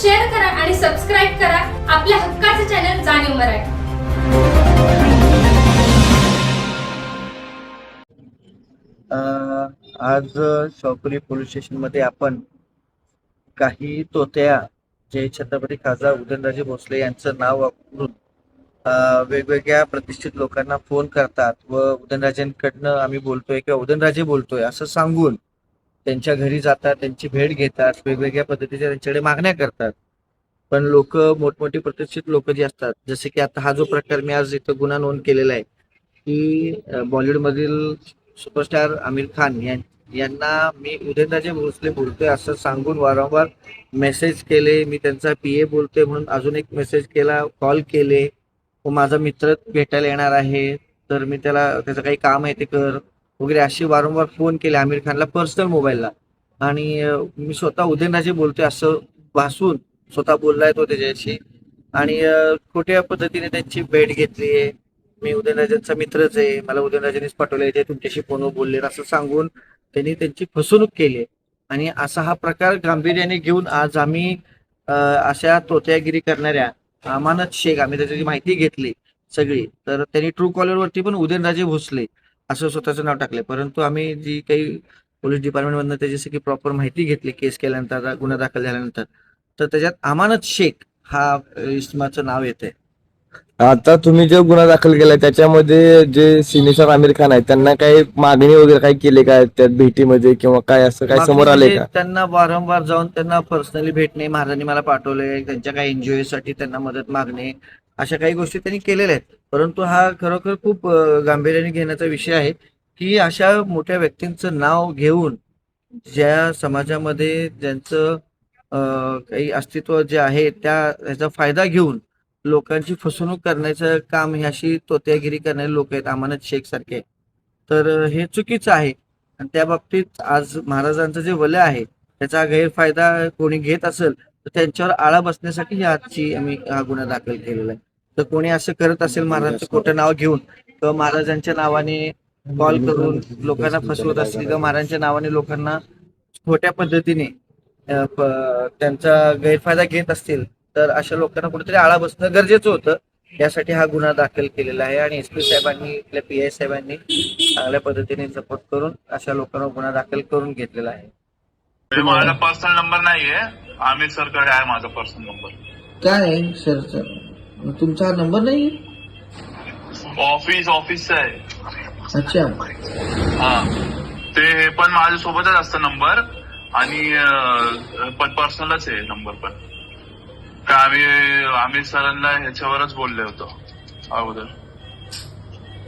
Share करा आणि subscribe करा. आपल्या हक्काचं चॅनल जाणीव मराठी. आज शॉपुरी पोलीस स्टेशनमध्ये आपण काही तोत्या जे छत्रपती खासदार उदयनराजे भोसले यांचं नाव वापरून वेगवेगळ्या प्रतिष्ठित लोकांना फोन करतात व उदयनराजेंकडनं आम्ही बोलतोय किंवा उदयनराजे बोलतोय असं सांगून त्यांच्या घरी जातात त्यांची भेट घेतात वेगवेगळ्या पद्धतीच्या त्यांच्याकडे मागण्या करतात. पण लोक मोठमोठी प्रतिष्ठित लोक जी असतात जसे की आता हा जो प्रकार मी आज इथं गुन्हा नोंद केलेला आहे की बॉलिवूडमधील सुपरस्टार आमिर खान यां- यांना मी उदयनराजे भोसले बोलतोय असं सांगून वारंवार मेसेज केले मी त्यांचा पी ए बोलतोय म्हणून अजून एक मेसेज केला कॉल केले व माझा मित्र भेटायला येणार आहे तर मी त्याला त्याचं काही काम आहे ते कर वगैरे असे वारंवार फोन केले आमिर खानला पर्सनल मोबाईलला. आणि मी स्वतः उदयनराजे बोलतोय असं भासून स्वतः बोललाय तो त्याच्याशी. आणि खोट्या पद्धतीने त्यांची भेट घेतली आहे. मी उदयनराजेंचा मित्रच आहे. मला उदयनराजेंनीच पाठवले ते तुमच्याशी फोनवर बोलले असं सांगून त्यांनी त्यांची फसवणूक केली आहे. आणि असा हा प्रकार गांभीर्याने घेऊन आज आम्ही अशा तोत्यागिरी करणाऱ्या अमानत शेख आम्ही त्याची माहिती घेतली सगळी. तर त्यांनी ट्रू कॉलरवरती पण उदयनराजे भोसले. असं स्वतःचं नाव टाकले परंतु आम्ही जी काही पोलीस डिपार्टमेंटमधनं त्याची सगळी प्रॉपर माहिती घेतली केस केल्यानंतर गुन्हा दाखल झाल्यानंतर तर त्याच्यात अमानत शेख हा इसमाचं नाव येते आता तुम्ही जो गुन्हा दाखल केलाय त्याच्यामध्ये जे सिनेसर आमिर खान आहेत त्यांना काही मागणी वगैरे काही केली का? त्यात भेटीमध्ये किंवा काय असं काय समोर आले म्हणजे का? त्यांना वारंवार जाऊन त्यांना पर्सनली भेटणे महाराजांनी मला पाठवले त्यांच्या काही एनजीओ साठी त्यांना मदत मागणे अशा काही गोष्टी त्यांनी केलेल्या आहेत. परंतु हा खरोखर खूप गांभीर्याने घेण्याचा विषय आहे की अशा मोठ्या व्यक्तींचं नाव घेऊन ज्या समाजामध्ये ज्यांचं काही अस्तित्व जे आहे त्या ह्याचा फायदा घेऊन लोकांची फसवणूक करण्याचं काम ही अशी तोत्यागिरी करणारे लोक आहेत अमानत शेख सारखे तर हे चुकीचं आहे. आणि त्या बाबतीत आज महाराजांचं जे वलय आहे त्याचा गैरफायदा कोणी घेत असेल तर त्यांच्यावर आळा बसण्यासाठी ही आजची आम्ही हा गुन्हा दाखल केलेला आहे. तर कोणी असं करत असेल महाराजांचं खोटं नाव घेऊन किंवा महाराजांच्या नावाने कॉल करून लोकांना फसवत असतील किंवा महाराजांच्या नावाने लोकांना खोट्या पद्धतीने त्यांचा गैरफायदा घेत असतील तर अशा लोकांना कुठेतरी आळा बसणं गरजेचं होतं. यासाठी हा गुन्हा दाखल केलेला आहे आणि एस पी साहेबांनी आपल्या पी आय साहेबांनी चांगल्या पद्धतीने सपोर्ट करून अशा लोकांना गुन्हा दाखल करून घेतलेला आहे. हे माझा पर्सनल नंबर नाहीये. आमिर सरकडे आहे माझा पर्सनल नंबर काय सर सर तुमचा नंबर नाही? ऑफिस ऑफिसचा आहे. अच्छा. हा. ते पण माझ्या सोबतच असतं नंबर आणि पण पर्सनलच आहे नंबर पण. का आम्ही आमिर सरांना ह्याच्यावरच बोलले होतो अगोदर.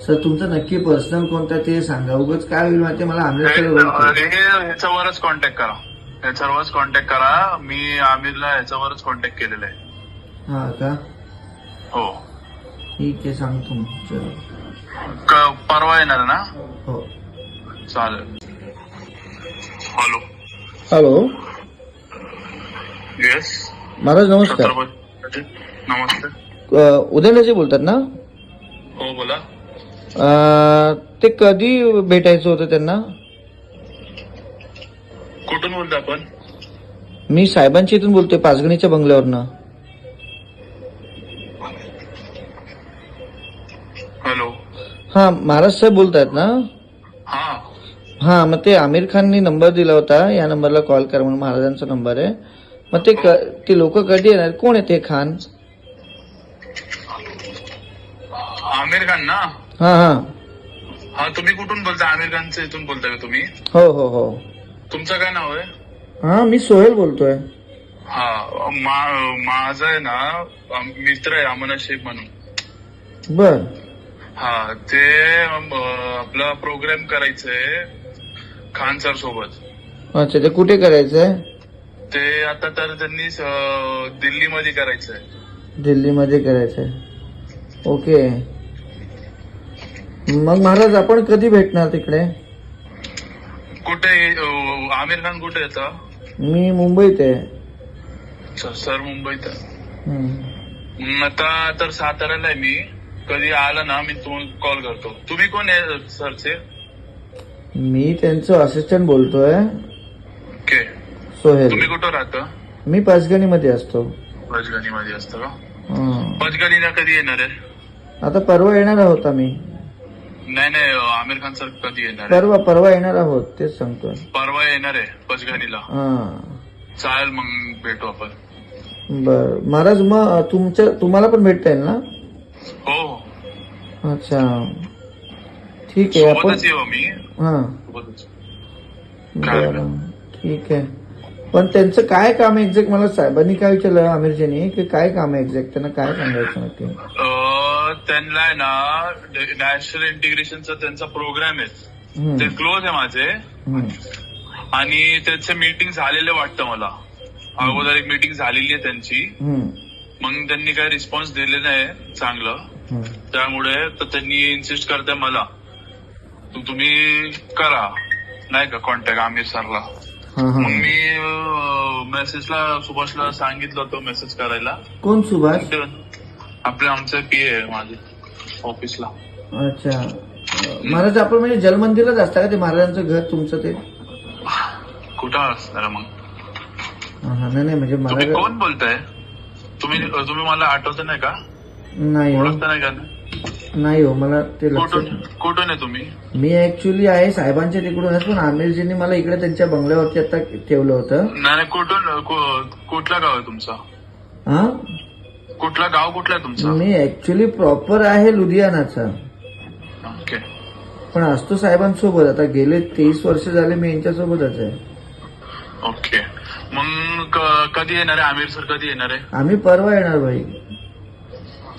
सर तुमचा नक्की पर्सनल कोणता ते सांगा. उगाच काय होईल माहिती मला ह्याच्यावरच कॉन्टॅक्ट करा. ह्याच्यावरच कॉन्टॅक्ट करा. मी आमिरला ह्याच्यावरच कॉन्टॅक्ट केलेला आहे. हा का? हो. ठीक आहे सांगतो चलो क- परवा येणार ना? हो. चालेल. हॅलो. हॅलो. येस महाराज नमस्कार. छत्रपती नमस्ते. अ, उदयनराजे बोलतात ना? हो बोला. अ, ते कधी भेटायचं होतं त्यांना? कुठून बोलतो आपण? मी साहेबांच्या इथून बोलतोय पाचगणीच्या बंगल्यावरनं हॅलो हा महाराज साहेब बोलतायत ना? हा. हा मग ते आमिर खाननी नंबर दिला होता या नंबरला कॉल करा म्हणून महाराजांचा नंबर आहे. मग ते क- ते लोक कधी येणार? कोण आहे ते खान? आमिर खान ना? हा हा. हा तुम्ही कुठून बोलता? आमिर खानच्या इथून बोलताय का तुम्ही? हो हो हो. तुमचं काय नाव आहे? हा मी सोहेल बोलतोय. हा मा- माझं आहे ना अम, मित्र आहे अमना शेख म्हणून. बर. हा ते आपला प्रोग्राम करायचंय खान सर सोबत. अच्छा ते कुठे करायचंय? ते आता तर त्यांनी दिल्लीमध्ये करायचंय. दिल्लीमध्ये करायचंय. ओके. मग महाराज आपण कधी भेटणार तिकडे? कुठे अ, आमिर खान कुठे येतं मी मुंबईत आहे. सर मुंबईत आहे. हम्म. मग आता तर साताऱ्याला आहे मी. कधी आला ना मी तुम्हाला कॉल करतो. तुम्ही कोण आहे सरचे मी त्यांचं असिस्टंट बोलतोय. ओके सोहेल. तुम्ही कुठं राहता? मी पाचगणीमध्ये असतो. पचगणी मध्ये असतं का? हं. पचगणीला कधी येणार आहे? आता परवा येणार आहोत आम्ही. नाही नाही आमिर खान सर कधी येणार आहे? परवा परवा येणार आहोत तेच सांगतोय. परवा येणार आहे पचगणीला. हा. चालेल मग भेटू आपण. बर. महाराज मग तुमच्या तुम्हाला पण भेटता येईल ना? हो हो. अच्छा. ठीक आहे आपण सोबतच येऊ मी हा. सोबतच. बरं ठीक आहे. पण त्यांचं काय काम आहे एक्झॅक्ट? मला साहेबांनी काय विचारलं आमिरजीनी? की काय काम आहे एक्झॅक्ट? त्यांना काय सांगायचं नक्की? अं, त्यांना आहे ना नॅशनल इंटिग्रेशनचा त्यांचा प्रोग्राम आहे. हम्म, ते क्लोज आहे माझे. हम्म, आणि त्यांचे मीटिंग झालेले वाटतं मला. अगोदर एक मीटिंग झालेली आहे त्यांची. हम्म, मग त्यांनी काही रिस्पॉन्स दिले नाही चांगलं. त्यामुळे तर त्यांनी इन्सिस्ट करते मला. तू- तुम्ही करा. नाही का कॉन्टॅक्ट आमिर सरला. मग मी मेसेजला सुभाषला सांगितलं होतं मेसेज करायला. कोण सुभाष? आपले आमचे पी आहे माझे ऑफिसला अच्छा. महाराज आपण म्हणजे जलमंदिरलाच असता का ते महाराजांचं घर तुमचं ते? कुठं असणार मग? हा नाही नाही म्हणजे तुम्ही कोण बोलताय? तुम्ही तुम्ही मला आठवत नाही का? नाही. ओळखता नाही का? नाही हो मला ते कुठून. कुठून आहे तुम्ही? मी ऍक्च्युली आहे साहेबांच्या तिकडूनच पण आमिरजींनी मला इकडे त्यांच्या बंगल्यावरती आता ठेवलं होतं. नाही नाही, कुठून कु- कुठला गाव आहे तुमचा? हा? कुठला गाव कुठला आहे तुमचा? मी ऍक्च्युली प्रॉपर आहे लुधियानाचा. ओके. पण असतो साहेबांसोबत आता गेले तेवीस वर्ष झाले मी यांच्यासोबतच आहे. ओके. मग क- कधी येणार आहे? आमिर सर कधी येणार आहे? आम्ही परवा येणार भाई.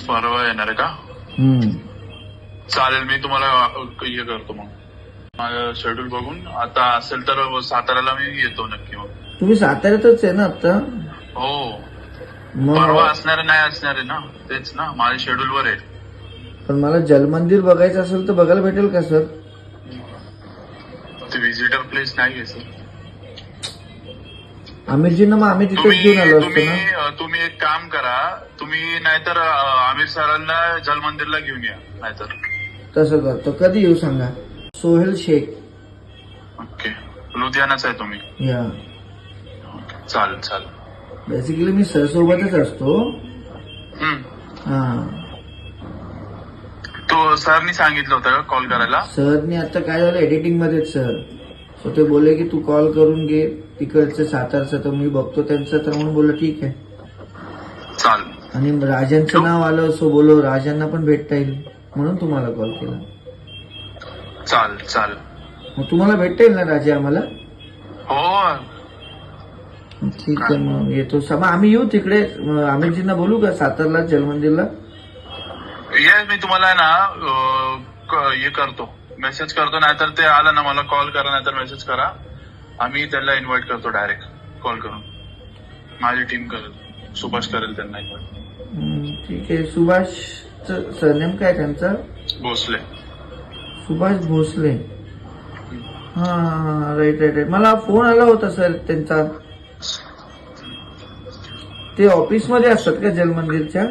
परवा येणार आहे का? हम्म. चालेल मी तुम्हाला हे करतो मग. माझं शेड्यूल बघून. आता असेल तर साताऱ्याला मी येतो नक्की मग. तुम्ही साताऱ्यातच आहे ना आता? हो. मग परवा असणार आहे, नाही असणार आहे ना? तेच ना माझ्या शेड्यूलवर आहे. पण मला जलमंदिर बघायचं असेल तर बघायला भेटेल का सर? ते विजिटर प्लेस नाही आहे सर. आमिरजींना मग आम्ही तिथेच तुम्ही घेऊन आलो असतो तुम्ही ना तुम्ही एक काम करा. तुम्ही नाहीतर अ, आमिर सरांना जलमंदिरला घेऊन या नाहीतर. तसं करतो कधी येऊ सांगा? सोहेल शेख. ओके. लुधियानाच आहे तुम्ही. या. चालेल चालेल. बेसिकली मी सर सोबतच असतो. हम्म. हा. तो सरनी सांगितलं होतं का कॉल करायला? सरनी आता काय झालं? एडिटिंग मध्येच सर. सो ते बोलले की तू कॉल करून घे. तिकडचं सातारचं तर मी बघतो त्यांचं तर म्हणून बोललो ठीक आहे. चालेल. आणि राजांचं नाव आलं सो बोलो राजांना पण भेटता येईल म्हणून तुम्हाला कॉल केला. चालेल चालेल. मग तुम्हाला भेटता येईल ना राजा आम्हाला? हो. ठीक आहे मग येतो. स- मग आम्ही येऊ तिकडे. अं, आमिरजींना बोलू का? सातारला जलमंदिरला? येस मी तुम्हाला ना अ, क- हे करतो. मेसेज करतो नाहीतर ते आलं ना मला कॉल करा नाहीतर मेसेज करा. आम्ही त्याला इन्व्हाइट करतो डायरेक्ट कॉल करून. माझी टीम करेल सुभाष करेल त्यांना इन्व्हाइट ठीक आहे. सुभाष सरनेम काय त्यांचा? भोसले. सुभाष भोसले. हा राईट राईट राईट मला फोन आला होता सर त्यांचा. ते ऑफिसमध्ये असतात का जलमंदिरच्या?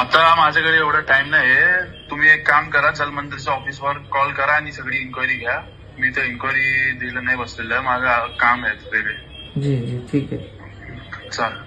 आता माझ्याकडे एवढा टाइम नाहीये. तुम्ही एक काम करा जलमंदिरच्या ऑफिसवर कॉल करा आणि सगळी इन्क्वायरी घ्या. मी तर इन्क्वायरी दिलं नाही बसलेलं माझं काम आहे वेगळे जी जी ठीक आहे. चालेल.